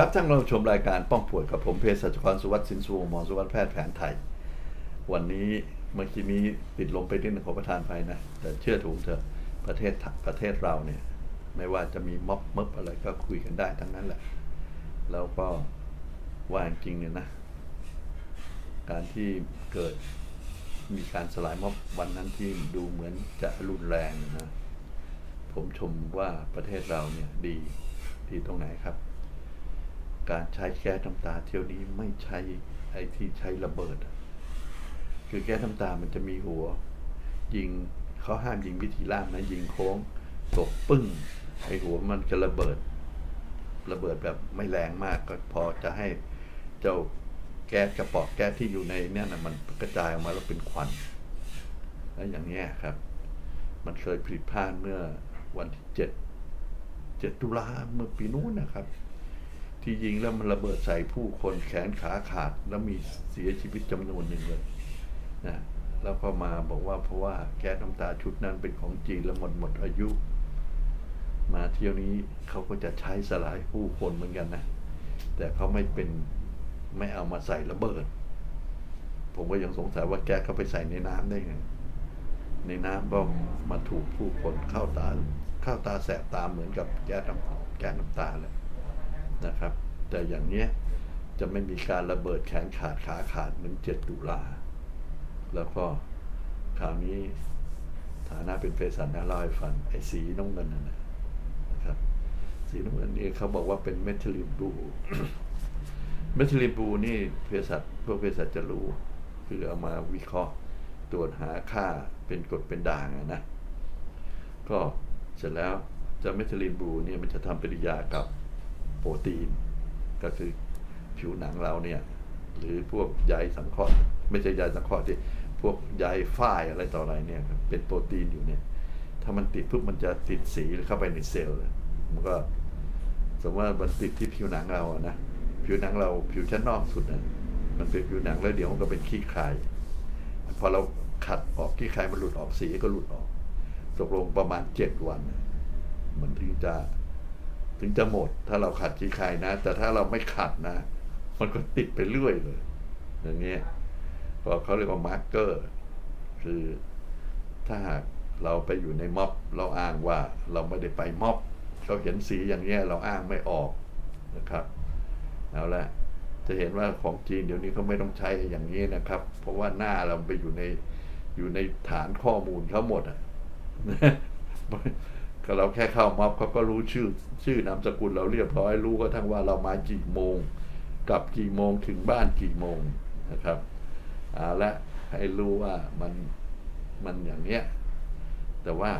ครับท่านเราชมรายการป้องป่วยกับผมเภสัชกรสุวัสดิ์สินสุวงหมอสุวัสดิ์แพทย์แผนไทย วันนี้เมื่อกี้นี้ติดลมไปนิดนึงขอประทานไปนะ แต่เชื่อถูกเถอะประเทศประเทศเราเนี่ย ไม่ว่าจะมีม็อบมึบอะไรก็คุยกันได้ทั้งนั้นแหละ แล้วก็ว่าจริงเนี่ยนะ การที่เกิดมีการสลายม็อบวันนั้นที่ดูเหมือนจะรุนแรงนะ ผมชมว่าประเทศเราเนี่ยดีดีตรงไหนครับ การใช้แก๊สน้ำตาเที่ยวนี้ไม่ใช้ไอ้ที่ใช้ระเบิดอะคือแก๊สน้ำตามันจะมีหัว ยิงเขาห้ามยิงวิธีล่ามนะยิงโค้งตกปึ้ง ไอ้หัวมันจะระเบิด ระเบิดแบบไม่แรงมากก็พอจะให้เจ้าแก๊สกระป๋องแก๊สที่อยู่ในเนี่ยนะมันกระจายออกมาแล้วเป็นควันแล้วอย่างนี้ครับ มันเคยผิดพลาดเมื่อวันที่เจ็ดเจ็ดตุลาเมื่อปีนู้นนะครับ ที่ยิงแล้วมันระเบิดใส่ผู้คนแขนขาขาดแล้วมีเสียชีวิตจำนวนหนึ่งเลยนะแล้วก็มาบอกว่าเพราะว่าแก๊สน้ำตาชุดนั้นเป็นของจีนแล้วหมดหมดอายุ มาเที่ยวนี้เขาก็จะใช้สลายผู้คนเหมือนกันนะ แต่เขาไม่เป็นไม่เอามาใส่ระเบิด ผมก็ยังสงสัยว่าแก๊สเขาไปใส่ในน้ำได้ไงในน้ำก็มาถูกผู้คนเข้าตาเข้าตาแสบตาเหมือนกับแก๊สน้ำแก๊สน้ำตาเลย นะครับ แต่อย่างเนี้ยจะไม่มีการระเบิดแขนขาดขาขาดเหมือนเจ็ดตุลา แล้วก็คราวนี้ฐานะเป็นเภสัชนะเล่าให้ฟังไอ้สีน้ำเงินนั่นนะครับ สีน้ำเงินนี่เขาบอกว่าเป็นเมทิลินบูเมทิลินบูนี่เภสัชพวกเภสัชจะรู้ คือเอามาวิเคราะห์ตรวจหาค่าเป็นกรดเป็นด่างอะนะ ก็เสร็จแล้วจะเมทิลินบูเนี่ยมันจะทำปฏิกิริยากับ โปรตีน ก็คือผิวหนังเราเนี่ย หรือพวกใยสังเคราะห์ไม่ใช่ใยสังเคราะห์ที่พวกใยฝ้ายอะไรต่ออะไรเนี่ยเป็นโปรตีนอยู่เนี่ย ถ้ามันติดปุ๊บมันจะติดสีเข้าไปในเซลล์เลยมันก็สมมติว่ามันติดที่ผิวหนังเราอะนะผิวหนังเราผิวชั้นนอกสุดนะมันเป็นผิวหนังแล้วเดี๋ยวมันก็เป็นขี้คายพอเราขัดออกขี้คายมันหลุดออกสีก็หลุดออก ตกลงประมาณเจ็ดวัน มันถึงจะ ถึงจะหมด ถ้าเราขัดขี้คายนะ แต่ถ้าเราไม่ขัดนะ มันก็ติดไปเรื่อยเลย อย่างเงี้ยพราะเขาเรียกว่ามาร์กเกอร์ คือถ้าหากเราไปอยู่ในม็อบ เราอ้างว่าเราไม่ได้ไปม็อบเขาเห็นสีอย่างเงี้ยเราอ้างไม่ออกนะครับเอาละจะเห็นว่าของจีนเดี๋ยวนี้เขาไม่ต้องใช้อย่างนี้นะครับ เพราะว่าหน้าเราไปอยู่ในอยู่ในฐานข้อมูลเขาหมดอะ ก็เราแค่เข้าม็อบเขาก็รู้ชื่อชื่อนามสกุลเราเรียบร้อยรู้ก็ทั้งว่าเรามากี่โมงกลับกี่โมงถึงบ้านกี่โมงนะครับเอาละให้รู้ว่ามันมันอย่างเนี้ยแต่ว่า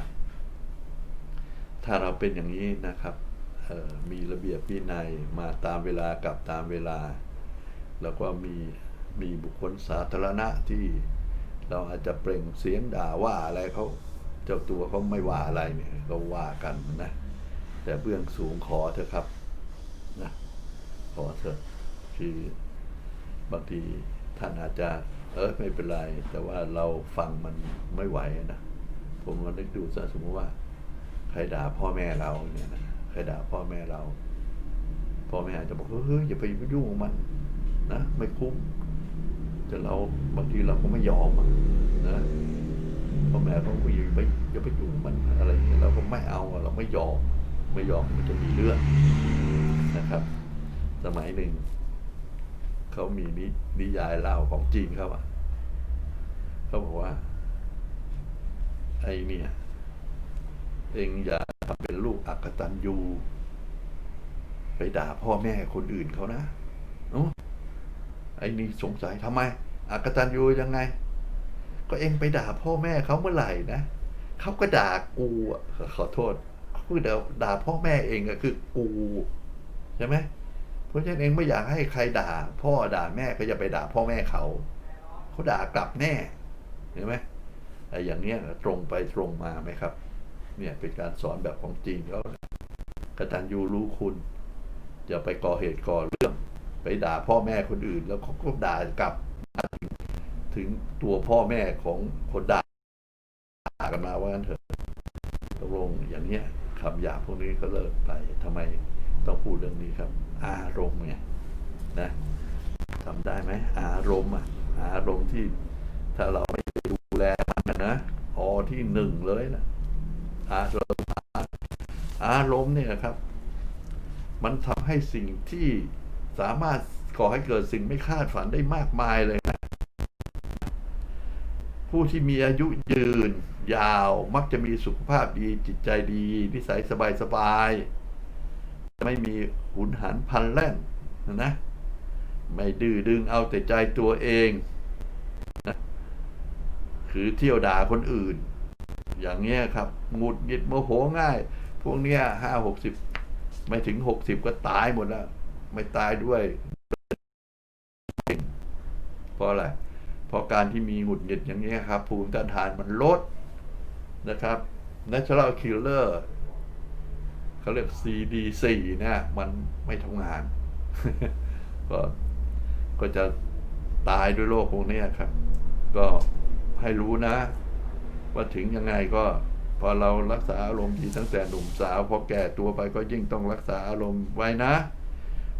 ถ้าเราเป็นอย่างนี้นะครับมีระเบียบวินัยมาตามเวลากลับตามเวลา แล้วก็มีมีบุคคลสาธารณะที่เราอาจจะเปล่งเสียงด่าว่าอะไรเขา เจ้าตัวเขาไม่ว่าอะไรเนี่ยก็ว่ากันนะ แต่เบื้องสูงขอเถอะครับนะขอเถอะคือบางทีท่านอาจจะเออไม่เป็นไร แต่ว่าเราฟังมันไม่ไหวนะผมมานึกดูซะสมมติว่า ใครด่าพ่อแม่เราเนี่ยนะใครด่าพ่อแม่เราพ่อแม่อาจจะบอกเฮ้ยอย่าไปยุ่งกับมันนะไม่คุ้มแต่เราบางทีเราก็ไม่ยอมอะนะ พ่อแม่เขาบอกอย่าไปอย่าไปยุ่งมันอะไรอย่างเงี้ยเราก็ไม่เอาเราไม่ยอมไม่ยอมมันจะมีเรื่องนะครับ สมัยหนึ่งเขามีนินิยายเล่าของจีนเขาอะเขาบอกว่า ไอ้เนี่ย เองอย่าทำเป็นลูกอักตันยูไปด่าพ่อแม่คนอื่นเขานะอไอ้นี่สงสัยทำไมอักตันยูยังไง ก็เองไปด่าพ่อแม่เขาเมื่อไหร่นะเขาก็ด่ากูขอโทษคือด่าด่าพ่อแม่เองอะคือกูใช่ไหมเพราะฉะนั้นเองไม่อยากให้ใครด่า พ่อด่าแม่ก็อย่าไปด่าพ่อแม่เขาเขาด่ากลับแน่เห็นไหมไอ้อย่างเนี้ยตรงไปตรงมาไหมครับ เนี่ยเป็นการสอนแบบของจีนเขากตัญญูรู้คุณอย่าไปก่อเหตุก่อเรื่อง ไปด่าพ่อแม่คนอื่น แล้วเขาก็ด่ากลับ ถึงตัวพ่อแม่ของคนด่าด่ากันมาว่างั้นเถอะตกลงอย่างเนี้ยคำหยาบพวกนี้ก็เลิกไปทำไมต้องพูดเรื่องนี้ครับ อารมณ์ไงนะทำได้ไหมอารมณ์อะอารมณ์ที่ถ้าเราไม่ดูแลมันนะออที่หนึ่งเลยนะอารมณ์อารมณ์เนี่ยครับ มันทำให้สิ่งที่สามารถก่อให้เกิดสิ่งไม่คาดฝันได้มากมายเลย ผู้ที่มีอายุยืน ยาวมักจะมีสุขภาพดีจิตใจดี นิสัยสบายๆไม่มีหุนหันพันแล่นนะ ไม่ดื้อดึงเอาแต่ใจตัวเองนะคือเที่ยวด่าคนอื่น อย่างเงี้ยครับหงุดหงิดโมโหง่าย พวกเนี้ยห้าหกสิบไม่ถึงหกสิบก็ตายหมดแล้ว ไม่ตายด้วยเพราะอะไร พราะการที่มีหงุดหงิดอย่างนี้ครับ ภูมิต้านทานมันลดนะครับ natural killer เขาเรียก CD4 เนี่ยมันไม่ทำงาน ก็ก็จะตายด้วยโรคพวกนี้ครับ ก็ให้รู้นะ ว่าถึงยังไงก็พอเรารักษาอารมณ์ดีตั้งแต่หนุ่มสาวพอแก่ตัวไปก็ยิ่งต้องรักษาอารมณ์ไว้นะ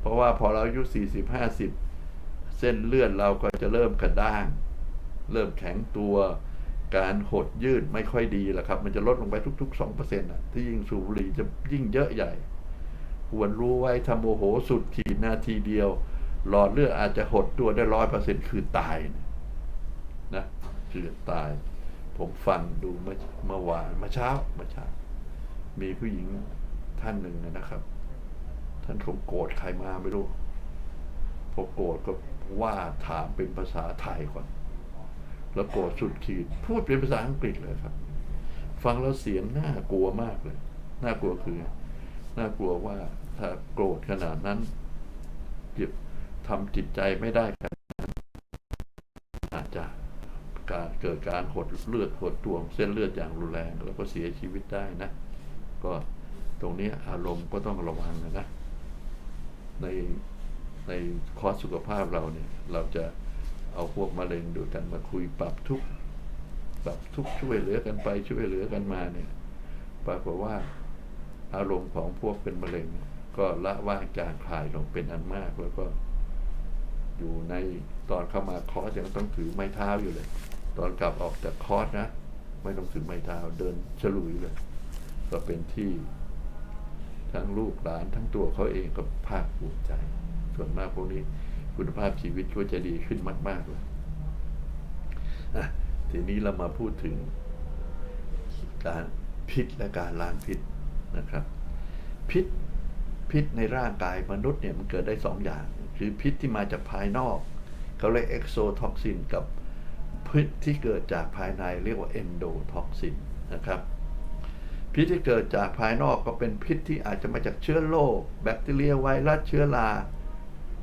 เพราะว่าพอเราอายุสี่สิบห้าสิบ เส้นเลือดเราก็จะเริ่มกระด้าง เริ่มแข็งตัว การหดยืดไม่ค่อยดีแล้วครับ มันจะลดลงไปทุกๆสองเปอร์เซ็นต์ที่ยิ่งสูบบุหรี่จะยิ่งเยอะใหญ่ ควรรู้ไว้ทำโมโหสุดขีดนาทีเดียว หลอดเลือดอาจจะหดตัวได้ร้อยเปอร์เซ็นต์คือตายนะคือตาย ผมฟังดูเมื่อวานเมื่อเช้าเมื่อเช้า มีผู้หญิงท่านหนึ่งนะครับ ท่านคงโกรธใครมาไม่รู้พอโกรธก็ ว่าถามเป็นภาษาไทยก่อน แล้วโกรธสุดขีด พูดเป็นภาษาอังกฤษเลยครับ ฟังแล้วเสียงน่ากลัวมากเลย น่ากลัวคือ น่ากลัวว่าถ้าโกรธขนาดนั้นเก็บทำจิตใจไม่ได้ขนาดนั้นอาจจะการเกิดการหดเลือดหดตัวของเส้นเลือดอย่างรุนแรง แล้วก็เสียชีวิตได้นะ ก็ตรงนี้อารมณ์ก็ต้องระวังนะนะใน ในคอร์สสุขภาพเราเนี่ย เราจะเอาพวกมะเร็งดูกันมาคุยปรับทุกปรับทุกช่วยเหลือกันไปช่วยเหลือกันมาเนี่ยปรากฏว่าอารมณ์ของพวกเป็นมะเร็ง ก็ละว่างจางคลายลงเป็นอันมากแล้วก็ อยู่ในตอนเข้ามาคอร์สยังต้องถือไม้เท้าอยู่เลย ตอนกลับออกจากคอร์สนะ ไม่ต้องถือไม้เท้าเดินฉลุยเลย ก็เป็นที่ทั้งลูกหลานทั้งตัวเขาเองก็ภาคภูมิใจ ส่วนมากพวกนี้คุณภาพชีวิตก็จะดีขึ้นมาก ๆเลยทีนี้เรามาพูดถึงการพิษและการล้างพิษนะครับ พิษพิษในร่างกายมนุษย์เนี่ยมันเกิดได้สองอย่าง คือพิษที่มาจากภายนอกเขาเรียกเอ็กโซท็อกซินกับพิษที่เกิดจากภายในเรียกว่าเอนโดท็อกซินนะครับ พิษที่เกิดจากภายนอกก็เป็นพิษที่อาจจะมาจากเชื้อโรคแบคทีเรียไวรัสเชื้อรา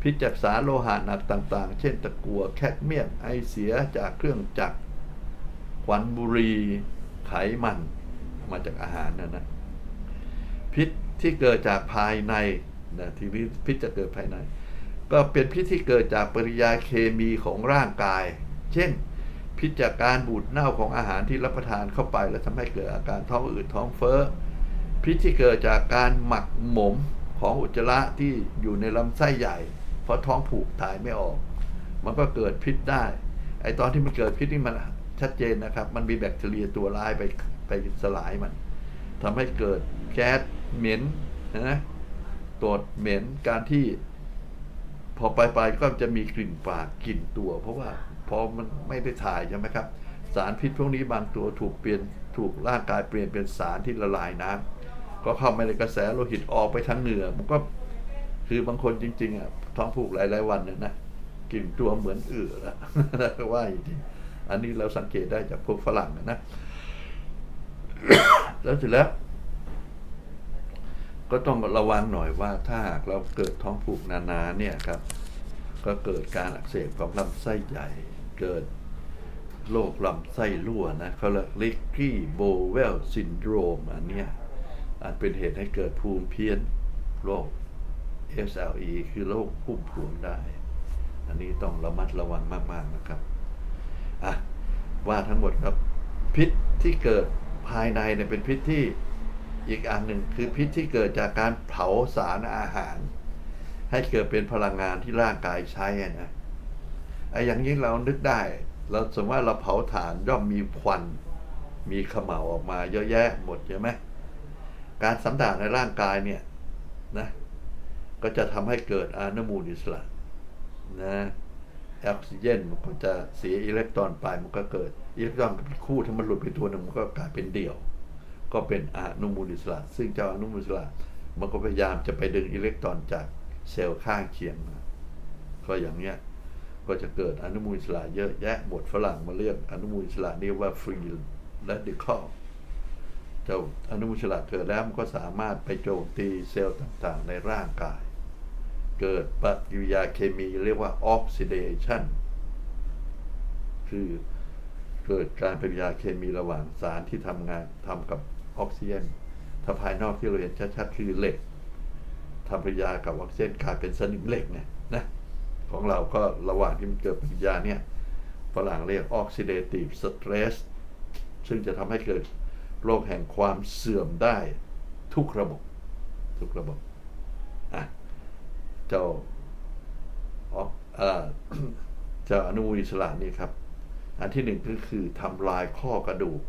พิษจากสารโลหะหนักต่างๆ เช่นตะกั่วแคดเมียมไอเสียจากเครื่องจักรควันบุหรี่ไขมันมาจากอาหารนะนะพิษที่เกิดจากภายในนะทีนี้พิษจะเกิดภายใน ก็เป็นพิษที่เกิดจากปริยาเคมีของร่างกาย เช่น พิษจากการบูดเน่าของอาหารที่รับประทานเข้าไป แล้วทำให้เกิดอาการท้องอืดท้องเฟ้อพิษที่เกิดจากการหมักหมมของอุจจาระที่อยู่ในลำไส้ใหญ่ เพราะท้องผูกถ่ายไม่ออก มันก็เกิดพิษได้ ไอตอนที่มันเกิดพิษนี่มันชัดเจนนะครับ มันมีแบคทีเรียตัวร้ายไปไปสลายมันทำให้เกิดแก๊สเหม็นนะตดเหม็นการที่ พอไปไปก็จะมีกลิ่นปากกลิ่นตัว เพราะว่าพอมันไม่ได้ถ่ายใช่ไหมครับ สารพิษพวกนี้บางตัวถูกเปลี่ยนถูกร่างกายเปลี่ยนเป็นสารที่ละลายน้ำก็เข้ามาในกระแสโลหิตออกไปทางเหนือมันก็ คือบางคนจริง ๆอะท้องผูกหลายๆวันเนี่ยนะกลิ่นตัวเหมือนเอือละว่าจริงๆอันนี้เราสังเกตได้จากพวกฝรั่งนะแล้วเสร็จแล้ว ก็ต้องระวังหน่อยว่าถ้าหากเราเกิดท้องผูกนานๆเนี่ยครับ ก็เกิดการอักเสบของลำไส้ใหญ่ เกิดโรคลำไส้รั่วนะเขาเรียกลิกกี้โบเวลซินโดรมอันเนี้ยอาจเป็นเหตุให้เกิดภูมิเพี้ยนโรค SLE คือโรคพุ่มพวงได้ อันนี้ต้องระมัดระวังมาก ๆ นะครับ อะ ว่าทั้งหมดครับ พิษที่เกิดภายในเนี่ยเป็นพิษที่อีกอันหนึ่งคือพิษที่เกิดจากการเผาสารอาหาร ให้เกิดเป็นพลังงานที่ร่างกายใช้นะไอ้อย่างนี้เรานึกได้ เราสมมติว่าเราเผาถ่านย่อมมีควัน มีขม่าออกมาเยอะแยะหมดใช่ไหมการสัมดานในร่างกายเนี่ยนะ ก็จะทำให้เกิดอนุมูลอิสระนะออกซิเจนมันก็จะเสียอิเล็กตรอนไปมันก็เกิดอิเล็กตรอนคู่ถ้ามันหลุดไปตัวหนึ่งมันก็กลายเป็นเดี่ยว ก็เป็นอนุมูลอิสระ ซึ่งเจ้าอนุมูลอิสระ มันก็พยายามจะไปดึงอิเล็กตรอนจากเซลล์ข้างเคียงมาก็อย่างเนี้ยก็จะเกิดอนุมูลอิสระเยอะแยะหมดฝรั่งมาเรียกอนุมูลอิสระนี่ว่าฟรีและดิคอลเจ้าอนุมูลอิสระเกิดแล้วมันก็สามารถไปโจมตีเซลล์ต่างๆ ในร่างกาย เกิดปฏิกิริยาเคมีเรียกว่าออกซิเดชันคือเกิดการปฏิกิริยาเคมีระหว่างสารที่ทำงานทำกับออกซิเจนถ้าภายนอกที่เราเห็นชัดๆคือเหล็กทำปฏิกิริยากับออกซิเจนกลายเป็นสนิมเหล็กเนี่ยนะของเราก็ระหว่างที่มันเกิดปฏิกิริยาเนี่ยฝรั่งเรียกออกซิเดทีฟสเตรสซึ่งจะทำให้เกิดโรคแห่งความเสื่อมได้ทุกระบบ ทุกระบบอะ เจ้าออกเอ่อเจ้าอนุมูลอิสระนี่ครับ อันที่หนึ่งก็คือทำลายข้อกระดูก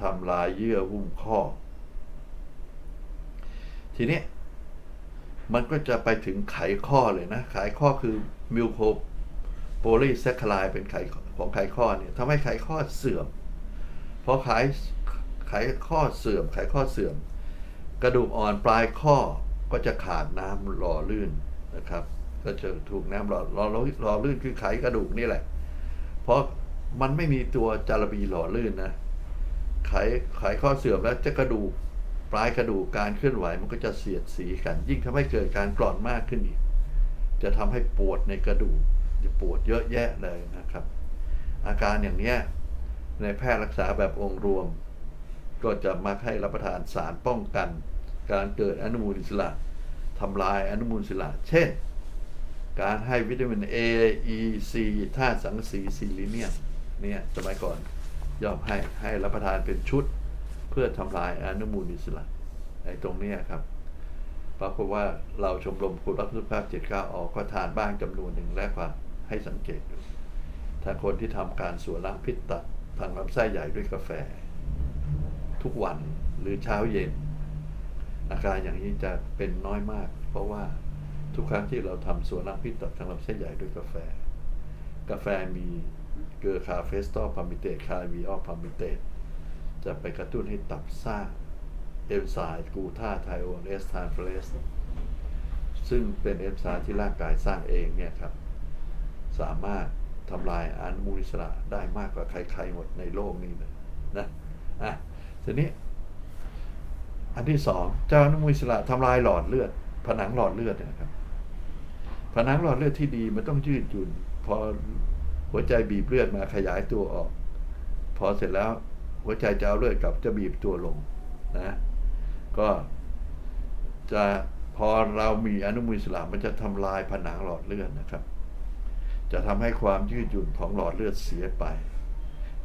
ทำลายเยื่อหุ้มข้อ ทีนี้มันก็จะไปถึงไขข้อเลยนะ ไขข้อคือมิวโคโพลีแซคคลายเป็นไขของไขข้อเนี่ยทำให้ไขข้อเสื่อมพอไขไขข้อเสื่อม ไขข้อเสื่อม กระดูกอ่อนปลายข้อ ก็จะขาดน้ำหล่อลื่นนะครับ ก็จะถูกน้ำหล่อหล่อหล่อลื่นคือไขกระดูกนี่แหละ เพราะมันไม่มีตัวจารบีหล่อลื่นนะไขไขข้อเสื่อมแล้วจะกระดูกปลายกระดูกการเคลื่อนไหวมันก็จะเสียดสีกัน ยิ่งทำให้เกิดการกร่อนมากขึ้นอีก จะทำให้ปวดในกระดูกจะปวดเยอะแยะเลยนะครับ อาการอย่างเนี้ยในแพทย์รักษาแบบองค์รวม ก็จะมักให้รับประทานสารป้องกัน การเกิดอนุมูลอิสระทำลายอนุมูลอิสระ เช่น การให้วิตามิน A E C ธาตุสังกะสีซิลิเนียมเนี่ยสมัยก่อนยอมให้ให้รับประทานเป็นชุด เพื่อทำลายอนุมูลอิสระไอ้ตรงนี้ครับปรากฏว่าเราชมรมคุณรักสุขภาพเจ็ดก้าออกก็ทานบ้างจำนวนหนึ่งและว่าให้สังเกตดูถ้าคนที่ทำการสวนล้างพิษตัดทางลำไส้ใหญ่ด้วยกาแฟ ทุกวันหรือเช้าเย็น อาการอย่างนี้จะเป็นน้อยมาก เพราะว่าทุกครั้งที่เราทำสวนล้างพิษตัดทางลำไส้ใหญ่ด้วยกาแฟ กาแฟมีเกลือคาเฟสตอลพามิเตตคาวีออลพามิเตตจะไปกระตุ้นให้ตับสร้างเอนไซม์กลูตาไทโอนเอสทานเฟลสซึ่งเป็นเอนไซม์ที่ร่างกายสร้างเองเนี่ยครับ สามารถทำลายอนุมูลอิสระได้มากกว่าใครๆหมดในโลกนี้เลยนะอะทีนี้ อันที่สองเจ้าอนุมูลอิสระทำลายหลอดเลือด ผนังหลอดเลือดนะครับ ผนังหลอดเลือดที่ดีมันต้องยืดหยุ่น พอหัวใจบีบเลือดมาขยายตัวออก พอเสร็จแล้วหัวใจจะเอาเลือดกลับจะบีบตัวลงนะก็จะพอเรามีอนุมูลอิสระมันจะทำลายผนังหลอดเลือดนะครับ จะทำให้ความยืดหยุ่นของหลอดเลือดเสียไป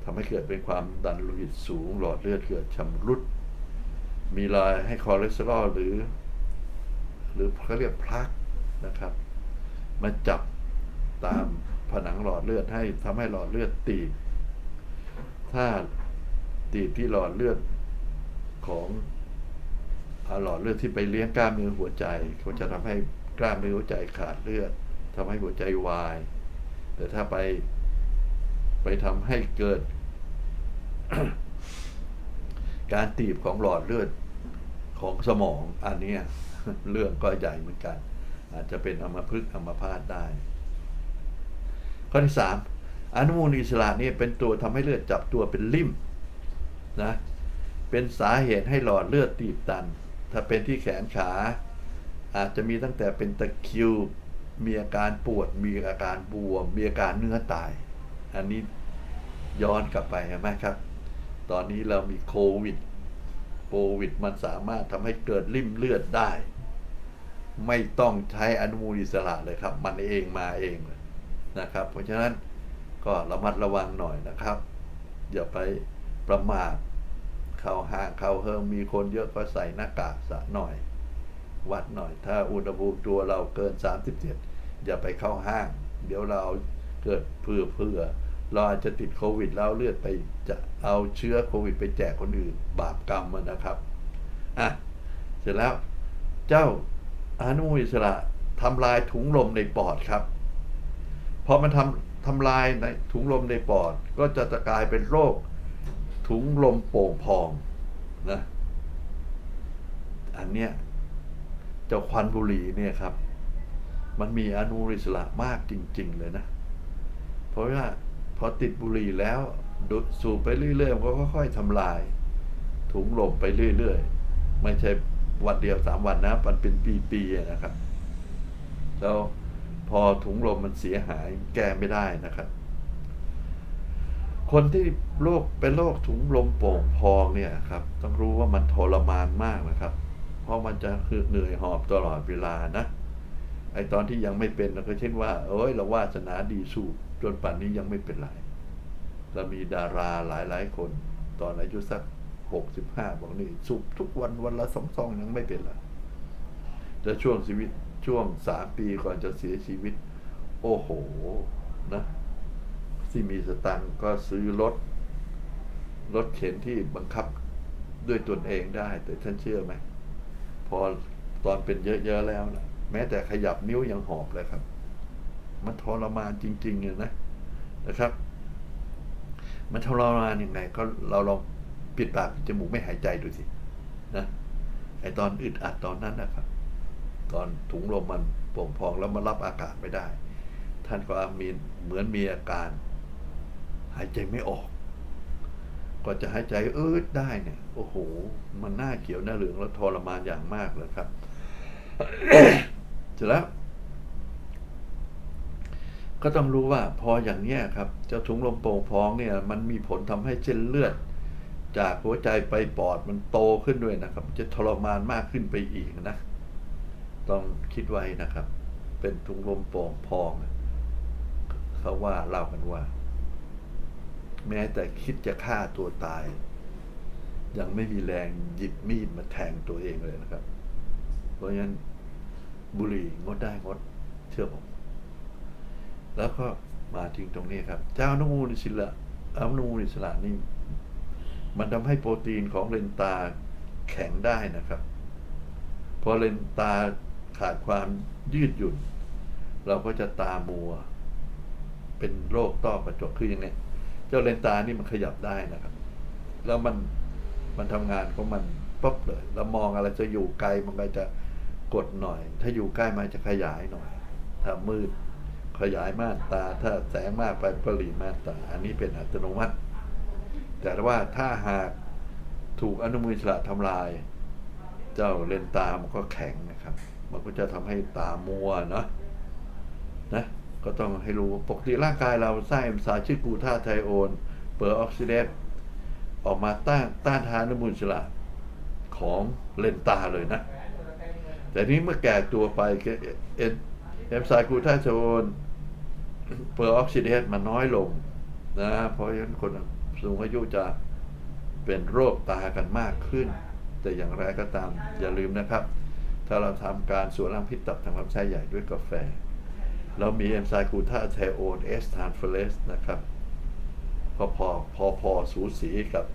ทำให้เกิดเป็นความดันโลหิตสูง หลอดเลือดเกิดชำรุด มีรอยให้คอเลสเตอรอลหรือ หรือเขาเรียกพลักนะครับ มาจับตามผนังหลอดเลือดให้ทำให้หลอดเลือดตีบ ถ้าตีบที่หลอดเลือดของหลอดเลือดที่ไปเลี้ยงกล้ามเนื้อหัวใจก็จะทำให้กล้ามเนื้อหัวใจขาดเลือดทำให้หัวใจวาย แต่ถ้าไปไปทำให้เกิด การตีบของหลอดเลือดของสมองอันนี้เรื่องก็ใหญ่เหมือนกัน อาจจะเป็นอัมพฤกษ์อัมพาตได้ ข้อที่สามอนุมูลอิสระนี่เป็นตัวทำให้เลือดจับตัวเป็นลิ่มนะเป็นสาเหตุให้หลอดเลือดตีบตัน ถ้าเป็นที่แขนขา อาจจะมีตั้งแต่เป็นตะคิว มีอาการปวด มีอาการบวม มีอาการเนื้อตาย อันนี้ย้อนกลับไปเห็นไหมครับ ตอนนี้เรามีโควิด โควิดมันสามารถทำให้เกิดริ่มเลือดได้ ไม่ต้องใช้อนุมูลอิสระเลยครับ มันเองมาเองเลยนะครับ เพราะฉะนั้นก็ระมัดระวังหน่อยนะครับ อย่าไปประมาทเข้าห้างเข้าเฮิงมีคนเยอะก็ใส่หน้ากากสะหน่อย วัดหน่อย ถ้าอุณหภูมิตัวเราเกิน 37 อย่าไปเข้าห้าง เดี๋ยวเราเกิดเพื่อเพื่อ เราอาจจะติดโควิดแล้วเลือดไปจะเอาเชื้อโควิดไปแจกคนอื่น บาปกรรมมันนะครับอะเสร็จแล้วเจ้าอนุมูลอิสระทำลายถุงลมในปอดครับพอมันทำทำลายในถุงลมในปอด ก็จะกลายเป็นโรคถุงลมโป่งพองนะอันเนี้ยเจ้าควันบุหรี่เนี่ยครับ มันมีอนุมูลอิสระมากจริง ๆ เลยนะ เพราะว่า พอติดบุหรี่แล้วดูดสูบไปเรื่อยๆมันก็ค่อยๆทำลาย ถุงลมไปเรื่อยๆ ไม่ใช่วันเดียวสามวันนะ มันเป็นปีๆนะครับ แล้วพอถุงลมมันเสียหายแก้ไม่ได้นะครับ คนที่โรคเป็นโรคถุงลมโป่งพองเนี่ยครับ ต้องรู้ว่ามันทรมานมากนะครับ เพราะมันจะคือเหนื่อยหอบตลอดเวลานะไอตอนที่ยังไม่เป็นเราก็เช่นว่า เอ้ยเราวาสนาดีสู้ จนป่านนี้ยังไม่เป็นไรเรามีดาราหลายๆคน ตอนอายุสักหกสิบห้าบอกนี่สูบทุกวันวันละสองซองยังไม่เป็นไรแต่ช่วงชีวิตช่วงสามปีก่อนจะเสียชีวิต โอ้โหนะที่มีสตังค์ก็ซื้อรถ รถเข็นที่บังคับด้วยตนเองได้ แต่ท่านเชื่อไหม พอตอนเป็นเยอะๆแล้วนะแม้แต่ขยับนิ้วยังหอบเลยครับ มันทรมานจริงๆเลยนะนะครับ มันทรมานยังไงก็เราลองปิดปากปิดจมูกไม่หายใจดูสินะไอตอนอึดอัดตอนนั้นนะครับ ตอนถุงลมมันโป่งพองแล้วมันรับอากาศไม่ได้ ท่านก็มีเหมือนมีอาการ หายใจไม่ออก ก็จะหายใจเอิดได้เนี่ย โอ้โห มันหน้าเขียวหน้าเหลืองแล้วทรมานอย่างมากเลยครับ เสร็จแล้ว ก็ต้องรู้ว่าพออย่างเนี้ยครับเจ้าถุงลมโป่งพองเนี่ยมันมีผลทำให้เส้นเลือด จากหัวใจไปปอดมันโตขึ้นด้วยนะครับ จะทรมานมากขึ้นไปอีกนะ ต้องคิดไว้นะครับ เป็นถุงลมโป่งพองเขาว่าเล่ากันว่า แม้แต่คิดจะฆ่าตัวตาย ยังไม่มีแรงหยิบมีดมาแทงตัวเองเลยนะครับ เพราะฉะนั้นบุหรี่งดได้งดเชื่อผม แล้วก็มาถึงตรงนี้ครับ เจ้าอนุมูลอิสระอนุมูลอิสระนี่ มันทำให้โปรตีนของเลนตาแข็งได้นะครับ พอเลนตาขาดความยืดหยุ่น เราก็จะตามัว เป็นโรคต้อกระจกคือยังไงเจ้าเลนตานี่มันขยับได้นะครับ แล้วมันมันทำงานของมันปุ๊บเลย แล้วมองอะไรจะอยู่ไกลมันก็จะกดหน่อย ถ้าอยู่ใกล้มันจะขยายหน่อย ถ้ามืด ขยายม่านตา ถ้าแสงมากไปก็หลีม่านตา อันนี้เป็นอัตโนมัติ แต่ว่าถ้าหากถูกอนุมูลอิสระทำลาย เจ้าเลนตา มันก็แข็งนะครับ มันก็จะทำให้ตามัวเนาะนะก็ต้องให้รู้ปกติร่างกายเราสร้างเอนไซม์ชื่อกลูทาไทโอนเปอร์ออกซิเดตออกมาต้านต้านทานอนุมูลอิสระของเลนตาเลยนะ แต่นี้เมื่อแก่ตัวไปเอนเอนไซม์กลูทาไทโอน เปอร์ออกซิเดตมันน้อยลงนะเพราะฉะนั้นคนสูงอายุจะเป็นโรคตากันมากขึ้น แต่อย่างไรก็ตามอย่าลืมนะครับ ถ้าเราทำการสวนล้างพิษตับทำความใช้ใหญ่ด้วยกาแฟ เรามีเอนไซม์กลูท่าไทโอนเอสทานเฟลสนะครับพอพอพอพอสูสีกับ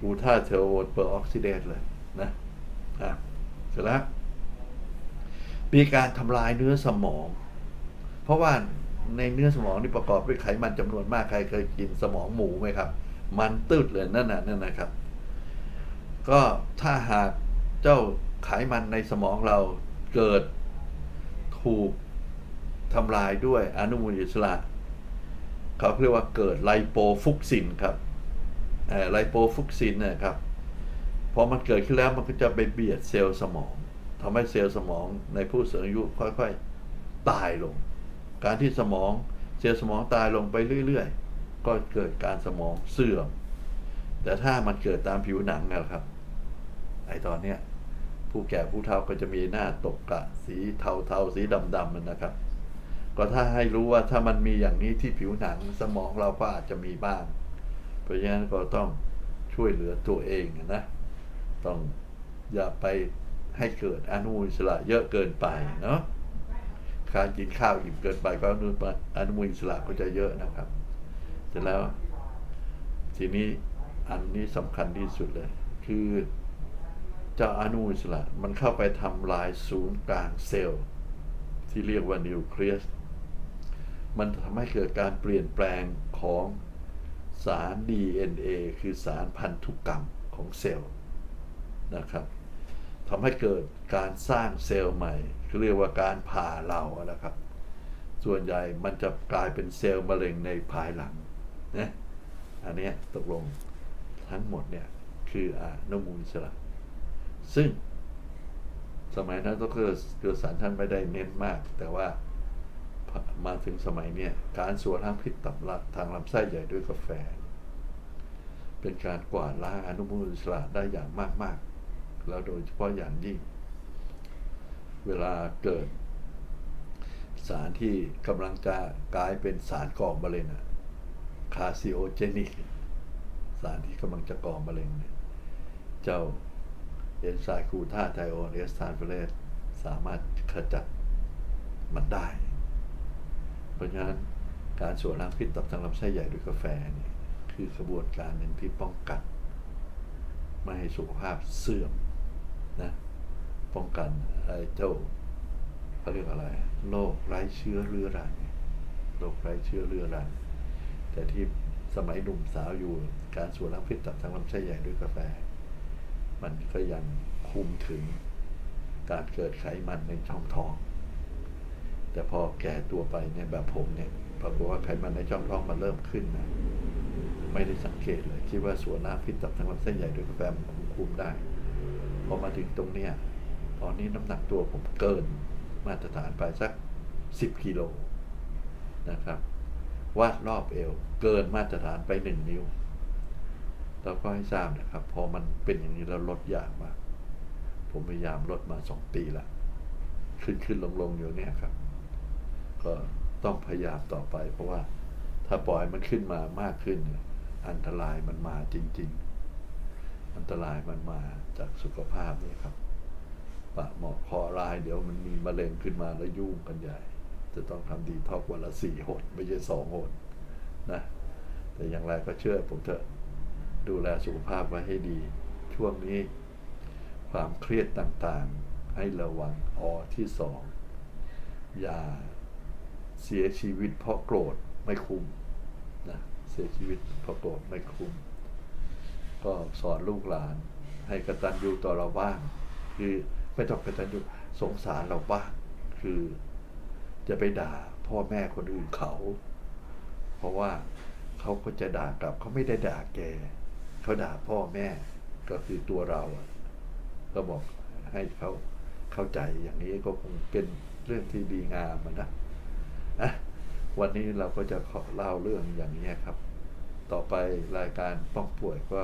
กูท่าไทโอนเปอร์ออกซิเดตเลยนะอะเสร็จแล้วมีการทำลายเนื้อสมอง เพราะว่า ในเนื้อสมองนี่ประกอบด้วยไขมันจำนวนมากใครเคยกินสมองหมูไหมครับ มันตืดเลยนั่นน่ะนั่นนะครับ ก็ถ้าหากเจ้าไขมันในสมองเราเกิดถูกทำลายด้วยอนุมูลอิสระเขาเรียกว่าเกิดไลโปฟุกซินครับไลโปฟุกซินนะครับพอมันเกิดขึ้นแล้วมันก็จะไปเบียดเซลล์สมองทำให้เซลล์สมองในผู้สูงอายุค่อยๆ ตายลง การที่สมองเซลล์สมองตายลงไปเรื่อยๆ ก็เกิดการสมองเสื่อม แต่ถ้ามันเกิดตามผิวหนังนะครับ ไอตอนเนี้ยผู้แก่ผู้เฒ่าก็จะมีหน้าตกกะสีเทาๆสีดำๆนะครับ ก็ถ้าให้รู้ว่าถ้ามันมีอย่างนี้ที่ผิวหนังสมองเราก็อาจจะมีบ้าง เพราะฉะนั้นก็ต้องชช่วยเหลือตัวเองนะ ต้องอย่าไปให้เกิดอนุมูลอิสระเยอะเกินไปเนาะ การกินข้าวอิ่มเกินไปก็อนุมูลอนุมูลอิสระก็จะเยอะนะครับ เสร็จแล้ว ทีนี้อันนี้สำคัญที่สุดเลย คือเจ้าอนุมูลอิสระมันเข้าไปทำลายศูนย์กลางเซลล์ ที่เรียกว่านิวเคลียสมันทำให้เกิดการเปลี่ยนแปลงของสาร DNA คือสารพันธุกรรมของเซลล์นะครับ ทำให้เกิดการสร้างเซลล์ใหม่เรียกว่าการผ่าเราอะนะครับ ส่วนใหญ่มันจะกลายเป็นเซลล์มะเร็งในภายหลังนะอันนี้ตกลงทั้งหมดเนี่ยคืออนุมูลอิสระ ซึ่งสมัยนั้นดรเกิดสารท่านไม่ได้เน้นมาก แต่ว่ามาถึงสมัยเนี่ยการสวนทางพิษตับละทางลำไส้ใหญ่ด้วยกาแฟ เป็นการกวาดล้างอนุมูลอิสระได้อย่างมาก ๆ แล้วโดยเฉพาะอย่างยิ่ง เวลาเกิด สารที่กำลังจะกลายเป็นสารก่อมะเร็งอะคาซิโอเจนิกสารที่กำลังจะก่อมะเร็งเนี่ยเจ้าเอนไซม์กลูทาไทโอนเอสทานเฟเลสสามารถขจัดมันได้ เพราะฉะนั้นการสวนล้างพิษตับทางลำไส้ใหญ่ด้วยกาแฟนี่คือกระบวนการหนึ่งที่ป้องกัน ไม่ให้สุขภาพเสื่อม นะป้องกันไอ้เจ้าเขาเรียกอะไรโรคไร้เชื้อเรื้อรังโรคไร้เชื้อเรื้อรังแต่ที่สมัยหนุ่มสาวอยู่การสวนล้างพิษตับทางลำไส้ใหญ่ด้วยกาแฟ มันก็ยังคุมถึงการเกิดไขมันในช่องท้อง แต่พอแก่ตัวไปเนี่ยแบบผมเนี่ยปรากฏว่าไขมันในช่องท้องมันเริ่มขึ้นนะไม่ได้สังเกตเลยคิดว่าส่วนน้ำพิษตับทางลำไส้ใหญ่ด้วยกาแฟมันคุมได้ พอมาถึงตรงเนี้ยตอนนี้น้ำหนักตัวผมเกินมาตรฐานไปสักสิบกิโลนะครับวาดรอบเอว เกินมาตรฐานไปหนึ่งนิ้วเราก็ให้ทราบนะครับ พอมันเป็นอย่างนี้แล้วลดยากมาก ผมพยายามลดมาสองปีละขึ้นขึ้นลงลงอยู่เนี่ยครับ ก็ต้องพยายามต่อไป เพราะว่าถ้าปล่อยมันขึ้นมามากขึ้น อันตรายมันมาจริง ๆ อันตรายมันมาจากสุขภาพนี่ครับปะหมาะคอราย เดี๋ยวมันมีมะเร็งขึ้นมาแล้วยุ่งกันใหญ่ จะต้องทำดีทอกวันละสี่หนไม่ใช่สองหนนะ แต่อย่างไรก็เชื่อผมเถอะ ดูแลสุขภาพไว้ให้ดี ช่วงนี้ ความเครียดต่างๆ ให้ระวังออที่สองอย่าเสียชีวิตเพราะโกรธไม่คุ้มนะเสียชีวิตเพราะโกรธไม่คุ้ม ก็สอนลูกหลาน ให้กตัญญูต่อเราบ้าง คือไม่ต้องกตัญญูสงสารเราบ้าง คือจะไปด่าพ่อแม่คนอื่นเขา เพราะว่าเขาก็จะด่ากลับเขาไม่ได้ด่าแกเขาด่าพ่อแม่ก็คือตัวเราก็บอกให้เขาเข้าใจอย่างนี้ก็คงเป็นเรื่องที่ดีงามอะนะอะวันนี้เราก็จะขอเล่าเรื่องอย่างนี้ครับ ต่อไปรายการป้องป่วยก็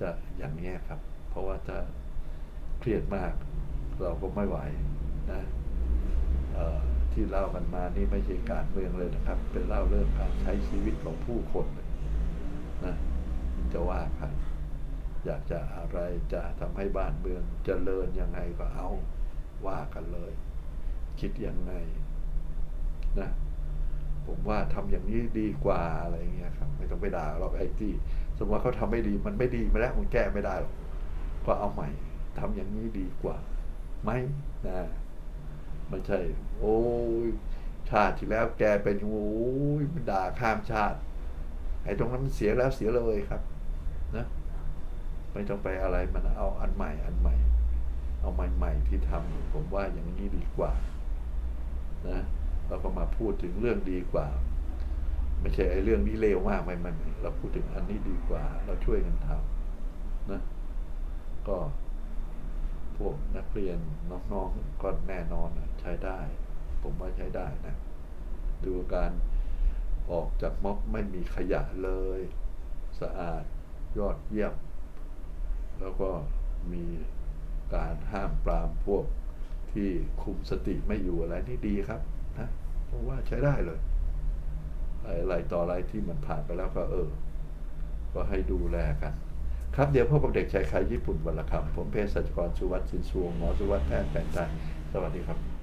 จะอย่างนี้ครับ เพราะว่าถ้าเครียดมากเราก็ไม่ไหวนะที่เล่ากันมานี่ไม่ใช่การเมืองเลยนะครับ เป็นเล่าเรื่องการใช้ชีวิตของผู้คนนะจะว่ากันอยากจะอะไรจะทำให้บ้านเมืองจเจริญยังไงก็เอาว่ากันเลย คิดยังไงนะผมว่าทำอย่างนี้ดีกว่าอะไรเงี้ยครับ ไม่ต้องไปด่าหรอกไอ้ที่ สมมติว่าเขาทำไม่ดีมันไม่ดีมาแล้วมันแก้ไม่ได้หรอกก็เอาใหม่ทำอย่างนี้ดีกว่าไหมนะไม่ใช่ โอ้ยชาติที่แล้วแกเป็นโอ้ยมันด่าข้ามชาติ ไอ้ตรงนั้นมันเสียแล้วเสียเลยครับ นะไม่ต้องไปอะไรมันเอาอันใหม่ อันใหม่ เอาใหม่ๆที่ทำผมว่าอย่างนี้ดีกว่า นะเราก็มาพูดถึงเรื่องดีกว่า ไม่ใช่ไอ้เรื่องนี้เลวมากไม่ไม่เราพูดถึงอันนี้ดีกว่า เราช่วยกันทำนะก็พวกนักเรียนน้องๆก็แน่นอนใช้ได้ ผมว่าใช้ได้นะดูการออกจากม็อบไม่มีขยะเลย สะอาดยอดเยี่ยม แล้วก็มีการห้ามปรามพวกที่คุมสติไม่อยู่อะไรนี่ดีครับนะผมว่าใช้ได้เลย อะไรต่ออะไรที่มันผ่านไปแล้วก็เออ ก็ให้ดูแลกัน ครับเดี๋ยวพบกับเด็กชายไทยญี่ปุ่นวันละคำผมเภสัชกรสุวัสดิ์สินสวงหมอสุวัสดิ์แพทย์แผนไทยสวัสดีครับ